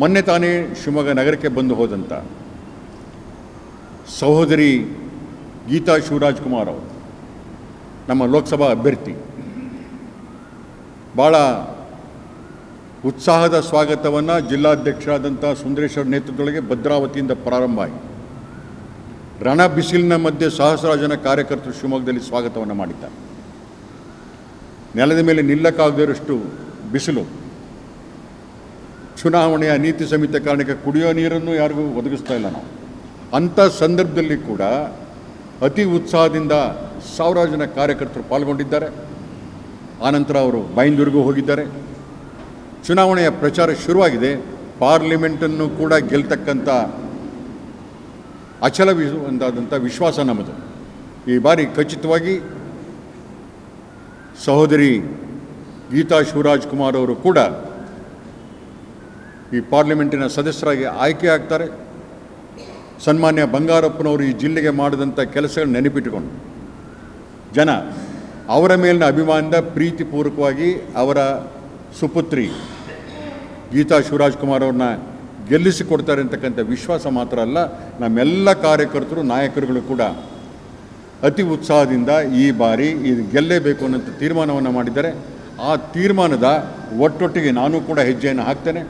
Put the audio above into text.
ಮೊನ್ನೆ ತಾನೇ ಶಿವಮೊಗ್ಗ ನಗರಕ್ಕೆ ಬಂದು ಹೋದಂಥ ಸಹೋದರಿ ಗೀತಾ ಶಿವರಾಜ್ ಕುಮಾರ್ ಅವರು, ನಮ್ಮ ಲೋಕಸಭಾ ಅಭ್ಯರ್ಥಿ. ಭಾಳ ಉತ್ಸಾಹದ ಸ್ವಾಗತವನ್ನು ಜಿಲ್ಲಾಧ್ಯಕ್ಷರಾದಂಥ ಸುಂದರೇಶ್ವರ ನೇತೃತ್ವದೊಳಗೆ ಭದ್ರಾವತಿಯಿಂದ ಪ್ರಾರಂಭ ಆಯಿತು. ರಣ ಬಿಸಿಲಿನ ಮಧ್ಯೆ ಸಹಸ್ರಾರು ಜನ ಕಾರ್ಯಕರ್ತರು ಶಿವಮೊಗ್ಗದಲ್ಲಿ ಸ್ವಾಗತವನ್ನು ಮಾಡಿದ್ದಾರೆ. ನೆಲದ ಮೇಲೆ ನಿಲ್ಲಕ್ಕಾಗದಿರೋಷ್ಟು ಬಿಸಿಲು. ಚುನಾವಣೆಯ ನೀತಿ ಸಂಹಿತೆ ಕಾರಣಕ್ಕೆ ಕುಡಿಯೋ ನೀರನ್ನು ಯಾರಿಗೂ ಒದಗಿಸ್ತಾ ಇಲ್ಲ ನಾವು. ಅಂಥ ಸಂದರ್ಭದಲ್ಲಿ ಕೂಡ ಅತಿ ಉತ್ಸಾಹದಿಂದ ಸಾವಿರಾರು ಜನ ಕಾರ್ಯಕರ್ತರು ಪಾಲ್ಗೊಂಡಿದ್ದಾರೆ. ಆನಂತರ ಅವರು ಬೈಂದೂರಿಗೂ ಹೋಗಿದ್ದಾರೆ. ಚುನಾವಣೆಯ ಪ್ರಚಾರ ಶುರುವಾಗಿದೆ. ಪಾರ್ಲಿಮೆಂಟನ್ನು ಕೂಡ ಗೆಲ್ತಕ್ಕಂಥ ಅಚಲ ಒಂದಾದಂಥ ವಿಶ್ವಾಸ ನಮ್ಮದು. ಈ ಬಾರಿ ಖಚಿತವಾಗಿ ಸಹೋದರಿ ಗೀತಾ ಶಿವರಾಜ್ ಕುಮಾರ್ ಅವರು ಕೂಡ ಈ ಪಾರ್ಲಿಮೆಂಟಿನ ಸದಸ್ಯರಾಗಿ ಆಯ್ಕೆ ಆಗ್ತಾರೆ. ಸನ್ಮಾನ್ಯ ಬಂಗಾರಪ್ಪನವರು ಈ ಜಿಲ್ಲೆಗೆ ಮಾಡಿದಂಥ ಕೆಲಸಗಳು ನೆನಪಿಟ್ಟುಕೊಂಡು ಜನ ಅವರ ಮೇಲಿನ ಅಭಿಮಾನದ ಪ್ರೀತಿಪೂರ್ವಕವಾಗಿ ಅವರ ಸುಪುತ್ರಿ ಗೀತಾ ಶಿವರಾಜ್ ಕುಮಾರ್ ಅವ್ರನ್ನ ಗೆಲ್ಲಿಸಿಕೊಡ್ತಾರೆ ಅಂತಕ್ಕಂಥ ವಿಶ್ವಾಸ ಮಾತ್ರ ಅಲ್ಲ, ನಮ್ಮೆಲ್ಲ ಕಾರ್ಯಕರ್ತರು, ನಾಯಕರುಗಳು ಕೂಡ ಅತಿ ಉತ್ಸಾಹದಿಂದ ಈ ಬಾರಿ ಇದು ಗೆಲ್ಲೇಬೇಕು ಅನ್ನೋಂಥ ತೀರ್ಮಾನವನ್ನು ಮಾಡಿದ್ದಾರೆ. ಆ ತೀರ್ಮಾನದ ಒಟ್ಟೊಟ್ಟಿಗೆ ನಾನು ಕೂಡ ಹೆಜ್ಜೆಯನ್ನು ಹಾಕ್ತೇನೆ.